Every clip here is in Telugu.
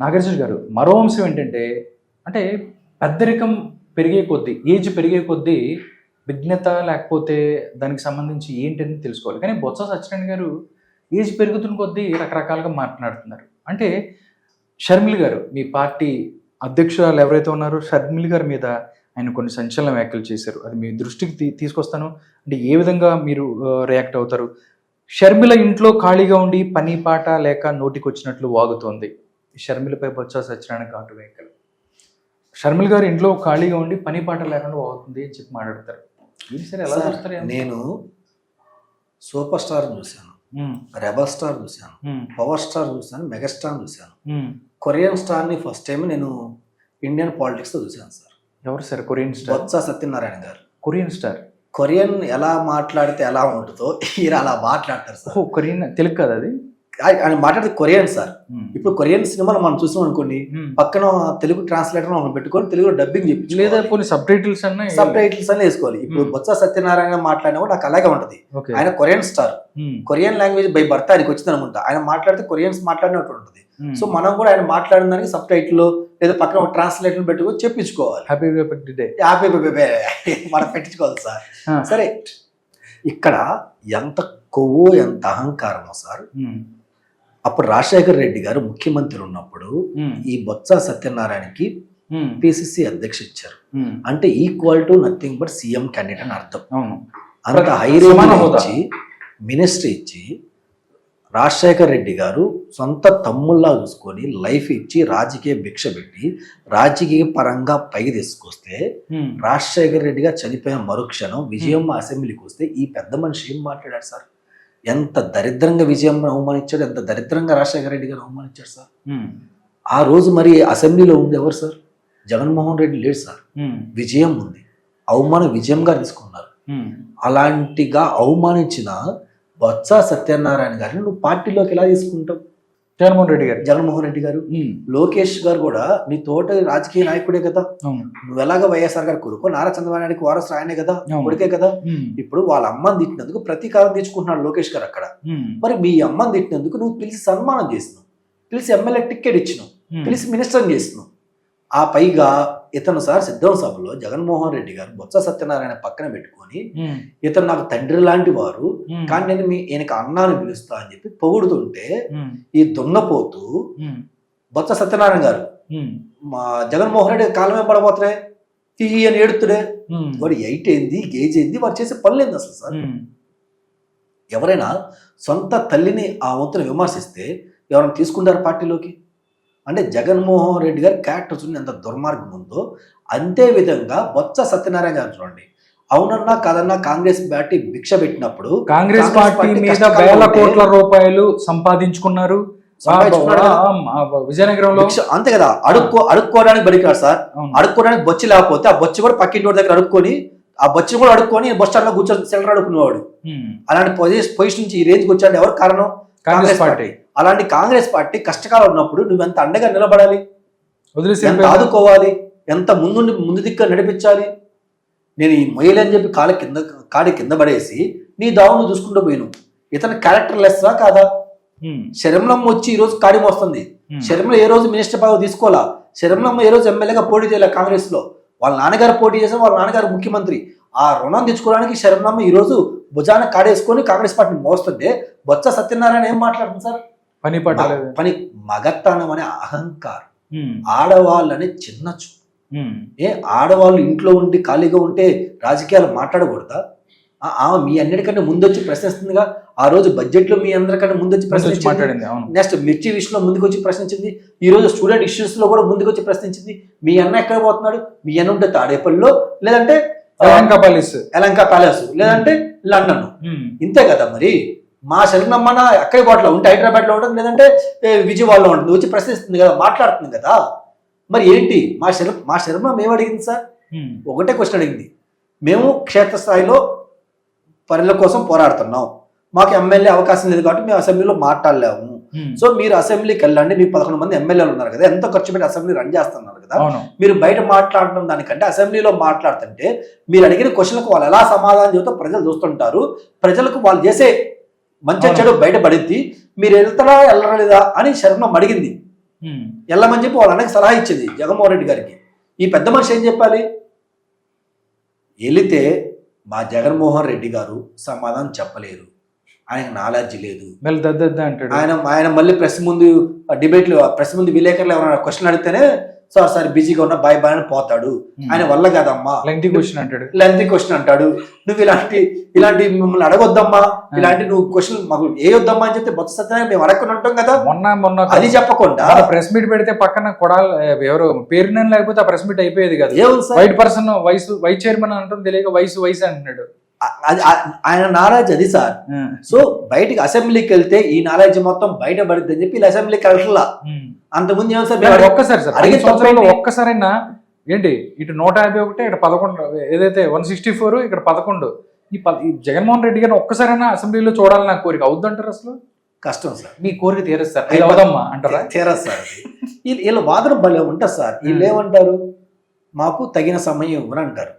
నాగేశ్వర గారు మరో అంశం ఏంటంటే అంటే పెద్దరికం పెరిగే కొద్దీ ఏజ్ పెరిగే కొద్దీ విఘ్నత లేకపోతే దానికి సంబంధించి ఏంటని తెలుసుకోవాలి. కానీ బొత్స సత్యనారాయణ గారు ఏజ్ పెరుగుతున్న కొద్దీ రకరకాలుగా మాట్లాడుతున్నారు. అంటే షర్మిల్ గారు మీ పార్టీ అధ్యక్షురాలు ఎవరైతే ఉన్నారో షర్మిల్ గారి మీద ఆయన కొన్ని సంచలన వ్యాఖ్యలు చేశారు. అది మీ దృష్టికి తీ- తీసుకొస్తాను. అంటే ఏ విధంగా మీరు రియాక్ట్ అవుతారు? షర్మిల ఇంట్లో ఖాళీగా ఉండి పని పాట లేక నోటికి వచ్చినట్లు వాగుతోంది. షర్మిలపై బొత్స సత్యనారాయణ ఘాటు వ్యాఖ్యలు షర్మిల గారు ఇంట్లో ఖాళీగా ఉండి పని పాట లేకుండా వాగుతుంది అని చెప్పి మాట్లాడతారు. సరే ఎలా చూస్తారు? నేను సూపర్ స్టార్ చూశాను. రెబల్ స్టార్ చూశాను. పవర్ స్టార్ చూశాను. మెగాస్టార్ చూశాను. కొరియన్ స్టార్ని ఫస్ట్ టైం నేను ఇండియన్ పాలిటిక్స్లో చూశాను సార్. ఎవరు sir Korean star? Botsa Satyanarayana గారు. Korean star? కొరియన్ ఎలా మాట్లాడితే ఎలా ఉంటుందో ఈయన అలా మాట్లాడతారు సార్. కొరియన్ తెలుగు కదా అది? ఆయన మాట్లాడితే కొరియన్ సార్. ఉమ్. ఇప్పుడు కొరియన్ సినిమాలు మనం చూసాం అనుకోండి ఉమ్. పక్కన తెలుగు ట్రాన్స్లేటర్ మనం పెట్టుకొని తెలుగులో డబ్బింగ్ చెప్పి లేదా కొన్ని సబ్ టైటిల్స్ అన్న సబ్ టైటిల్స్ వేసుకోవాలి. ఇప్పుడు Hmm. బొత్స సత్యనారాయణ మాట్లాడినా కూడా నాకు అలాగే ఉంటది. ఆయన Korean star. Korean language by birth ఆయనకి వచ్చింది అనుకుంటా. ఆయన మాట్లాడితే కొరియన్స్ మాట్లాడినట్టు ఉంటుంది. సో మనం కూడా ఆయన మాట్లాడిన దానికి సబ్ టైటిల్ లేదా పక్కన ఒక ట్రాన్స్లేటర్ పెట్టుకొని చెప్పించుకోవాలి. హ్యాపీ డే మనం పెట్టించుకోవాలి సార్. సరే. ఇక్కడ ఎంత కొవ్వు ఎంత అహంకారమో సార్. అప్పుడు రాజశేఖర్ రెడ్డి గారు ముఖ్యమంత్రి ఉన్నప్పుడు ఈ బొత్స సత్యనారాయణకి పిసిసి అధ్యక్ష ఇచ్చారు. అంటే equal to nothing but CM candidate అని అర్థం. అంత హై. ఇచ్చి మినిస్ట్రీ ఇచ్చి రాజశేఖర్ రెడ్డి గారు సొంత తమ్ముల్లా చూసుకొని లైఫ్ ఇచ్చి రాజకీయ భిక్ష పెట్టి రాజకీయ పరంగా పైకి తీసుకొస్తే రాజశేఖర్ రెడ్డి గారు చనిపోయిన మరుక్షణం విజయం అసెంబ్లీకి వస్తే ఈ పెద్ద మనిషి ఏం మాట్లాడాడు సార్? ఎంత దరిద్రంగా విజయం అవమానించాడు ఎంత దరిద్రంగా రాజశేఖర రెడ్డి గారు అవమానించాడు సార్. ఆ రోజు మరి అసెంబ్లీలో ఉంది ఎవరు సార్? జగన్మోహన్ రెడ్డి లేడు సార్. విజయం ఉంది. అవమానం విజయంగా తీసుకున్నారు. అలాంటిగా అవమానించిన బొత్స సత్యనారాయణ గారిని నువ్వు పార్టీలోకి ఎలా తీసుకుంటావు? జగన్మోహన్ రెడ్డి గారు. జగన్మోహన్ రెడ్డి గారు. లోకేష్ గారు కూడా నీ తోట రాజకీయ నాయకుడే కదా. నువ్వు ఎలాగ వైఎస్ఆర్ గారు కొడుకు నారా చంద్రబాబు నాయుడికి వారసు ఆయనే కదా. కొడుకే కదా. ఇప్పుడు వాళ్ళ అమ్మని తిట్టినందుకు ప్రతీకారం తెచ్చుకుంటున్నాడు లోకేష్ గారు అక్కడ. మరి మీ అమ్మని తిట్టినందుకు నువ్వు పిలిచి సన్మానం చేసినావు. పిలిచి ఎమ్మెల్యే టికెట్ ఇచ్చినావు. పిలిచి మినిస్టర్ చేసినావు. ఆ పైగా ఇతను సార్ సిద్ధం సభలో జగన్మోహన్ రెడ్డి గారు బొత్స సత్యనారాయణ పక్కన పెట్టుకొని ఇతను నాకు తండ్రి లాంటి వారు కానీ నేను మీ ఈయనకి అన్నాను పిలుస్తా అని చెప్పి పొగుడుతుంటే ఈ దున్నపోతూ బొత్స సత్యనారాయణ గారు మా జగన్మోహన్ రెడ్డి కాలమే పడబోతున్నాయి ఈ అని ఏడుతుడే వాడు ఎయిట్ ఏంది గేజ్ ఏంది వాడు చేసే పనులు ఏంది అసలు సార్? ఎవరైనా సొంత తల్లిని ఆ వంతున విమర్శిస్తే ఎవరైనా తీసుకుంటారు పార్టీలోకి? అంటే జగన్మోహన్ రెడ్డి గారి క్యారెక్టర్ చూడండి ఎంత దుర్మార్గం ఉందో. అంతే విధంగా బొత్స సత్యనారాయణ గారు చూడండి. అవునన్నా కాదన్నా కాంగ్రెస్ పార్టీ భిక్ష పెట్టినప్పుడు కాంగ్రెస్ పార్టీ మీద వేల కోట్ల రూపాయలు సంపాదించుకున్నారు. విజయనగరంలో అంతే కదా. అడుక్కో అడుక్కోవడానికి బడికాడు సార్. అడుక్కోవడానికి బొచ్చి లేకపోతే ఆ బొచ్చి కూడా పక్కింటి దగ్గర అడుక్కొని ఆ బొచ్చి కూడా అడుక్కొని బస్ స్టాండ్లో కూర్చొని సెంటర్ అడుక్కునేవాడు. అలాంటి పొజిషన్ పొజిషన్ నుంచి ఈ రేంజ్కి వచ్చాడు ఎవరు కారణం? కాంగ్రెస్ పార్టీ. అలాంటి కాంగ్రెస్ పార్టీ కష్టకాలం ఉన్నప్పుడు నువ్వు ఎంత అండగా నిలబడాలి? వదిలేసి ఎంత. ఆదుకోవాలి? ఎంత ముందుండి ముందు దిక్క నడిపించాలి? నేను ఈ మొయ్యలని చెప్పి కాళ్ళ కింద కాడి కింద పడేసి నీ దావును చూసుకుంటూ పోయిను ఇతని క్యారెక్టర్ లెస్సా కాదా? శర్మలమ్మ వచ్చి ఈ రోజు కాడి మోస్తుంది. ఉమ్, శర్మల ఏ రోజు మినిస్టర్ పదవి తీసుకోవాలా? శర్మలమ్మ ఏ రోజు ఎమ్మెల్యేగా పోటీ చేయలే కాంగ్రెస్లో? వాళ్ళ నాన్నగారు పోటీ చేసిన వాళ్ళ నాన్నగారు ముఖ్యమంత్రి. ఆ రుణం తెచ్చుకోవడానికి శర్మలమ్మ ఈ రోజు భుజాన కాడేసుకొని కాంగ్రెస్ పార్టీని మోస్తుంటే బొత్స సత్యనారాయణ ఏం మాట్లాడుతుంది సార్? పని పని మగత్తనం అనే అహంకారం. ఆడవాళ్ళని చిన్న చూపు ఏ ఆడవాళ్ళు ఇంట్లో ఉండి ఖాళీగా ఉంటే రాజకీయాలు మాట్లాడకూడదా? ఆమె మీ అన్నిటికంటే ముందొచ్చి ప్రశ్నిస్తుందిగా. ఆ రోజు బడ్జెట్లో మీ అందరికంటే ముందొచ్చి ముందు వచ్చి ప్రశ్నించింది నెక్స్ట్ మిర్చి విషయంలో ముందుకు వచ్చి ప్రశ్నించింది. ఈ రోజు స్టూడెంట్ ఇష్యూస్లో కూడా ముందుకు వచ్చి ప్రశ్నించింది. మీ అన్న ఎక్కడ పోతున్నాడు? మీ అన్న ఉంటే తాడేపల్లిలో? లేదంటే ప్రియాంక పాలిస్ ఎలంకా ప్యాలెస్. లేదంటే లండన్. ఇంతే కదా మరి? మా శరణమ్మన ఎక్కడి పోట్ల ఉంటే హైదరాబాద్లో ఉంటుంది లేదంటే విజయవాడలో ఉంటుంది వచ్చి ప్రశ్నిస్తుంది కదా మాట్లాడుతుంది కదా. మరి ఏంటి? మా శర మా శరణం ఏం అడిగింది సార్? ఒకటే క్వశ్చన్ అడిగింది. మేము క్షేత్రస్థాయిలో పనుల కోసం పోరాడుతున్నాం. మాకు ఎమ్మెల్యే అవకాశం లేదు కాబట్టి మేము అసెంబ్లీలో మాట్లాడలేము. సో మీరు అసెంబ్లీకి వెళ్ళండి మీకు పదకొండు మంది ఎమ్మెల్యేలు ఉన్నారు కదా ఎంతో ఖర్చు పెట్టి అసెంబ్లీ రన్ చేస్తున్నారు కదా మీరు బయట మాట్లాడడం దానికంటే అసెంబ్లీలో మాట్లాడుతుంటే మీరు అడిగిన క్వశ్చన్లకు వాళ్ళు ఎలా సమాధానం చెబుతూ ప్రజలు చూస్తుంటారు. ప్రజలకు వాళ్ళు చేసే మంచి. చెడు బయట పడింది మీరు వెళ్తారా వెళ్ళలేదా అని శరణం అడిగింది. వెళ్ళమని చెప్పి వాళ్ళ అన్నకి సలహా ఇచ్చింది జగన్మోహన్ రెడ్డి గారికి. ఈ పెద్ద మనిషి ఏం చెప్పాలి? వెళితే మా జగన్మోహన్ రెడ్డి గారు సమాధానం చెప్పలేరు. ఆయనకు నాలెడ్జ్ లేదు. మళ్ళీ దద్ద అంటాడు. ఆయన ఆయన మళ్ళీ ప్రెస్ ముందు డిబేట్లు ప్రెస్ ముందు విలేకరులు ఎవరైనా క్వశ్చన్ అడిగితేనే సార్ సార్ బిజీగా ఉన్న బాయ్ బాయ్ అని పోతాడు. ఆయన వల్ల కాదమ్మా. లెంగ్తీ క్వశ్చన్ అంటాడు. లెంత్ క్వశ్చన్ అంటాడు. నువ్వు ఇలాంటి ఇలాంటి మిమ్మల్ని అడగొద్దమ్మా. ఇలాంటి నువ్వు క్వశ్చన్ మాకు ఏ వద్దమ్మా అని చెప్తే బొత్స సత్యనారాయణ మేము అడగకుండా ఉంటాం కదా. మొన్న మొన్న అది చెప్పకుండా. ప్రెస్ మీట్ పెడితే పక్కన కొడాలి ఎవరు పేరునని లేకపోతే ఆ ప్రెస్ మీట్ అయిపోయేది కదా. వైట్ పర్సన్ వయసు వైస్ చైర్మన్ అంటుంది తెలియక వయసు వయసు అంటున్నాడు. అది ఆయన నాలెడ్జ్ అది సార్. సో బయటికి అసెంబ్లీకి వెళ్తే ఈ నాలెడ్జ్ మొత్తం బయట పడుద్ది అని చెప్పి వీళ్ళు అసెంబ్లీకి వెళ్ళట్లా. అంతకుముందు ఏమో సార్ ఒక్కసారి సార్. అడిగిన తప్పేంటి? ఒక్కసారైనా ఏంటి ఇటు నూట యాభై ఒకటి ఇక్కడ పదకొండు ఏదైతే వన్ సిక్స్టీ ఫోర్ ఇక్కడ పదకొండు. ఈ జగన్మోహన్ రెడ్డి గారిని ఒక్కసారైనా అసెంబ్లీలో చూడాలని నాకు కోరిక అవుద్దంటారు అసలు? కష్టం సార్. మీ కోరిక తీరేస్తారు ఇది అవదమ్మా అంటారా? తీరదు సార్. వీళ్ళు వీళ్ళ వాదన భలే ఉంటుంది సార్. వీళ్ళు ఏమంటారు? మాకు తగిన సమయం ఇవ్వని అంటారు.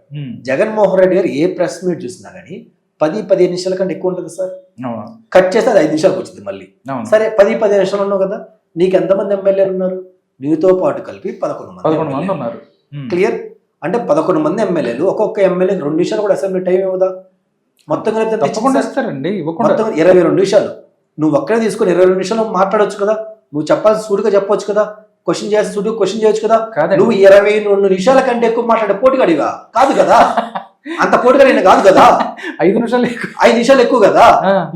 జగన్మోహన్ రెడ్డి గారు ఏ ప్రెస్ మీట్ చూసినా కానీ పది పదిహేను నిమిషాల కంటే ఎక్కువ ఉంటుంది సార్. కట్ చేస్తే అది ఐదు నిమిషాలకు వచ్చింది మళ్ళీ. సరే పది పదిహేను నిమిషాలు ఉన్నావు కదా నీకు ఎంతమంది ఎమ్మెల్యేలు ఉన్నారు? నీతో పాటు కలిపి పదకొండు మంది పదకొండు మంది. ఉన్నారు. క్లియర్? అంటే పదకొండు మంది ఎమ్మెల్యేలు ఒక్కొక్క ఎమ్మెల్యే రెండు నిమిషాలు కూడా అసెంబ్లీ టైం ఇవ్వదా? మొత్తం ఇవ్వకుండా. మొత్తం ఇరవై రెండు నిమిషాలు. నువ్వు ఒక్కడే తీసుకొని ఇరవై రెండు నిమిషాలు మాట్లాడొచ్చు కదా? నువ్వు చెప్పాల్సి సూటిగా చెప్పొచ్చు కదా? క్వశ్చన్ చేయాల్సి సూటిగా క్వశ్చన్ చేయొచ్చు కదా? నువ్వు ఇరవై రెండు నిమిషాల కంటే ఎక్కువ మాట్లాడే పోటీగాడిగా కాదు కదా? అంత పోటీగాడిన కాదు కదా? ఐదు నిమిషాలు. ఐదు నిమిషాలు ఎక్కువ కదా?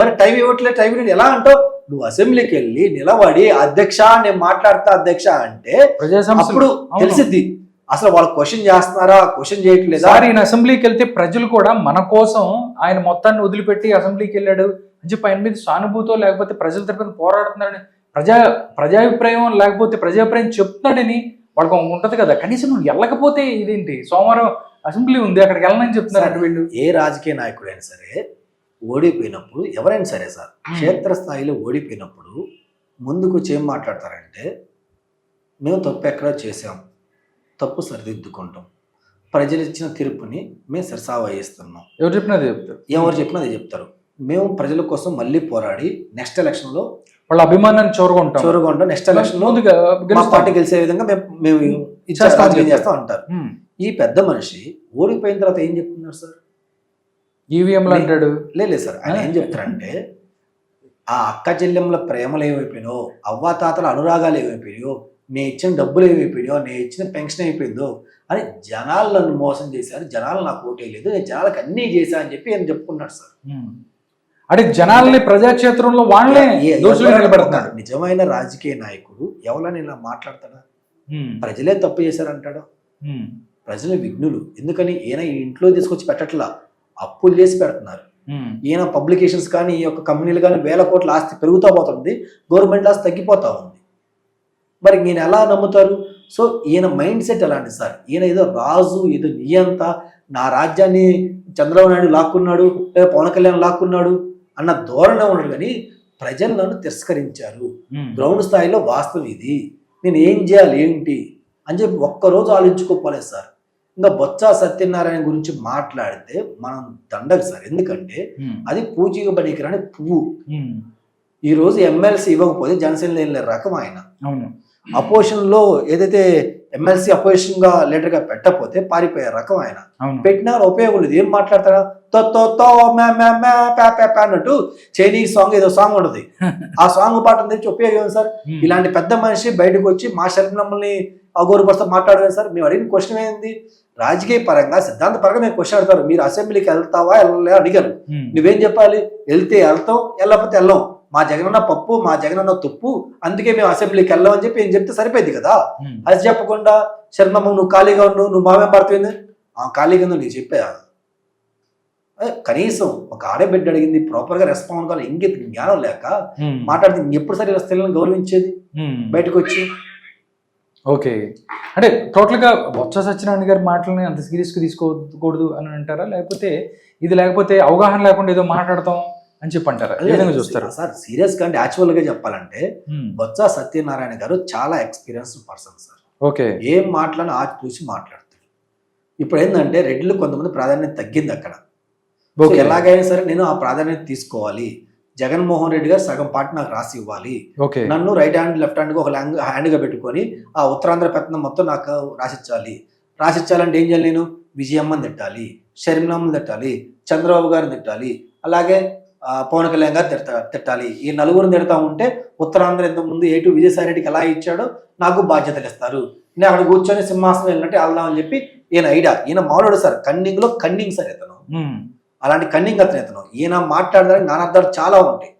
మరి టైం ఇవ్వట్లేదు టైం నేను ఎలా అంటావు? నువ్వు అసెంబ్లీకి వెళ్ళి నిలబడి అధ్యక్ష నేను మాట్లాడతా అధ్యక్ష అంటే అప్పుడు. తెలిసిద్ది. అసలు వాళ్ళు క్వశ్చన్ చేస్తున్నారా? క్వశ్చన్ చేయట్లేదా? సార్ ఈయన అసెంబ్లీకి వెళ్తే ప్రజలు కూడా మన కోసం ఆయన మొత్తాన్ని వదిలిపెట్టి అసెంబ్లీకి వెళ్ళాడు అని చెప్పి ఆయన మీద సానుభూతో లేకపోతే ప్రజల తరపున పోరాడుతున్నాడని ప్రజా ప్రజాభిప్రాయం లేకపోతే ప్రజాభిప్రాయం చెప్తున్నాడని వాళ్ళకి ఉంటది కదా. కనీసం నువ్వు వెళ్ళకపోతే ఇదేంటి? సోమవారం అసెంబ్లీ ఉంది అక్కడికి వెళ్ళనని చెప్తున్నారు. వీళ్ళు ఏ రాజకీయ నాయకుడైనా సరే ఓడిపోయినప్పుడు ఎవరైనా సరే సార్ క్షేత్రస్థాయిలో ఓడిపోయినప్పుడు ముందుకు వచ్చి ఏం మాట్లాడతారంటే మేము తప్పు ఎక్కడో చేసాం తప్పు సరిదిద్దుకుంటాం. ప్రజలు ఇచ్చిన తీర్పుని మేము సరసా వహిస్తున్నాం ఎవరు చెప్పినది చెప్తారు. ఎవరు చెప్పినా అది చెప్తారు. మేము ప్రజల కోసం మళ్ళీ పోరాడి నెక్స్ట్ ఎలక్షన్లో వాళ్ళ అభిమానాన్ని చూరగొంటాం చోరుగా ఉంటాం నెక్స్ట్ ఎలక్షన్ ముందుగా మా. పార్టీ గెలిచే విధంగా మేము చేస్తాం. చేస్తాం అంటారు. ఈ పెద్ద మనిషి ఓడిపోయిన తర్వాత ఏం చెప్తున్నారు సార్ ఈవీఎంలు అంటాడు లేదు సార్ ఆయన ఏం చెప్తారంటే ఆ అక్క చెల్లెమ్మల ప్రేమలు ఏమైపోయినాయో అవ్వాతాతల అనురాగాలు ఏమైపోయినాయో నేను ఇచ్చిన డబ్బులు ఏమైపోయినాయో నేను ఇచ్చిన పెన్షన్ అయిపోయిందో అని జనాలు నన్ను మోసం చేశారు జనాలు నాకు ఓటేయలేదు నేను జనాలకు అన్నీ చేశా అని చెప్పి ఆయన చెప్పుకున్నాడు సార్. అంటే జనాల్ని ప్రజాక్షేత్రంలో వాళ్ళే దోషులు నిజమైన రాజకీయ నాయకుడు ఎవరైనా ఇలా మాట్లాడతాడా. ప్రజలే తప్పు చేశారంటాడా. ప్రజలు విఘ్నులు. ఎందుకని ఈయన ఇంట్లో తీసుకొచ్చి పెట్టట్లా? అప్పులు చేసి పెడుతున్నారు. ఈయన పబ్లికేషన్స్ కానీ ఈ యొక్క కంపెనీలు కానీ వేల కోట్ల ఆస్తి పెరుగుతూ పోతుంది గవర్నమెంట్ ఆస్తి తగ్గిపోతా ఉంది. మరి ఈయన ఎలా నమ్ముతారు? సో ఈయన మైండ్ సెట్ ఎలాంటి సార్? ఈయన ఏదో రాజు ఏదో నియంత నా రాజ్యాన్ని చంద్రబాబు నాయుడు లాక్కున్నాడు లేదా పవన్ కళ్యాణ్ లాక్కున్నాడు అన్న ధోరణి ఉన్నాడు కానీ ప్రజలు నన్ను తిరస్కరించారు. గ్రౌండ్ స్థాయిలో వాస్తవం ఇది. నేను ఏం చేయాలి ఏంటి? అని చెప్పి ఒక్కరోజు ఆలోచించుకోపోలేదు సార్. ఇంకా బొత్స సత్యనారాయణ గురించి మాట్లాడితే మనం దండకు సార్. ఎందుకంటే. అది పూజగా పనికిరాని పువ్వు. ఈ రోజు ఎమ్మెల్సీ ఇవ్వకపోతే జనసేన లేని రకం ఆయన. అవును. అపోజిషన్లో ఏదైతే ఎమ్మెల్సీ అపోజిషన్గా లీడర్గా పెట్టకపోతే పారిపోయే రకం ఆయన. పెట్టినా ఉపయోగం లేదు. ఏం మాట్లాడతారా? తో తో తో మ్యా మ్యా మ్యా ప్యా ప్యా ప్యా అన్నట్టు చైనీస్ సాంగ్ ఏదో సాంగ్ ఉండదు ఆ సాంగ్ పాట తెచ్చి ఉపయోగం సార్. ఇలాంటి పెద్ద మనిషి బయటకు వచ్చి మా శరీరం మమ్మల్ని అగౌరవపరుస్తూ మాట్లాడలేదు సార్? మేము అడిగిన క్వశ్చన్ ఏంది? రాజకీయ పరంగా సిద్ధాంత పరంగా మేము క్వశ్చన్ అడతారు మీరు అసెంబ్లీకి వెళ్తావా వెళ్ళలే అడిగారు. నువ్వేం చెప్పాలి? వెళ్తే వెళ్తాం వెళ్ళకపోతే వెళ్ళాం. మా జగనన్న పప్పు మా జగనన్న తుప్పు అందుకే మేము అసెంబ్లీకి వెళ్ళాం అని చెప్పి ఏం చెప్తే సరిపోయింది కదా. అది చెప్పకుండా శర్మమ్మ నువ్వు ఖాళీగా ఉన్నావు నువ్వు మామే పడుతుంది ఆ ఖాళీగా ఉన్నావు నీకు చెప్పా ఏ, కనీసం ఒక ఆడబిడ్డ అడిగింది ప్రాపర్గా రెస్పాన్స్ కావాలి ఇంగిత జ్ఞానం లేక. మాట్లాడితే ఎప్పుడు సరే స్త్రీలను గౌరవించేది. బయటకు వచ్చి? ఓకే. అంటే టోటల్గా బొత్స సత్యనారాయణ గారి మాటలని అంత సీరియస్గా తీసుకోకూడదు అని అంటారా? లేకపోతే ఇది లేకపోతే అవగాహన లేకుండా ఏదో మాట్లాడతాం అని చెప్పి అంటారా? విధంగా చూస్తారు? సార్ సీరియస్గా అంటే యాక్చువల్గా చెప్పాలంటే. బొత్స సత్యనారాయణ గారు చాలా ఎక్స్పీరియన్స్ పర్సన్ సార్. ఓకే. ఏం మాట్లాడినా ఆచి చూసి మాట్లాడతాడు. ఇప్పుడు ఏంటంటే రెడ్లు కొంతమంది ప్రాధాన్యత తగ్గింది అక్కడ. ఓకే. ఎలాగైనా సరే నేను ఆ ప్రాధాన్యత తీసుకోవాలి. జగన్మోహన్ రెడ్డి గారు సగం పార్టీ నాకు రాసి ఇవ్వాలి. ఓకే. నన్ను రైట్ హ్యాండ్ లెఫ్ట్ హ్యాండ్ ఒక హ్యాండ్ హ్యాండ్గా పెట్టుకొని ఆ ఉత్తరాంధ్ర పెత్తనం మొత్తం నాకు రాసిచ్చాలి. రాసిచ్చాలంటే ఏం చేయాలి నేను? విజయమ్మని తిట్టాలి షర్మిలమ్మని తిట్టాలి చంద్రబాబు గారిని తిట్టాలి అలాగే పవన్ కళ్యాణ్ గారు తిడతా తిట్టాలి. ఈ నలుగురిని తిడతా ఉంటే ఉత్తరాంధ్ర ఇంత ముందు ఏటు విజయసాయి రెడ్డికి ఎలా ఇచ్చాడో నాకు బాధ్యతలు ఇస్తారు. నేను అక్కడ కూర్చొని సింహాసనం వెళ్ళినట్టు వెళ్దామని చెప్పి ఈయన ఐడియా ఈయన మామూలు సార్ కన్నింగ్లో కన్నింగ్ సార్ ఇతను. అలాంటి కన్నింగ్ అతను ఇతను ఈయన మాట్లాడడానికి నానార్థాలు చాలా ఉంటాయి.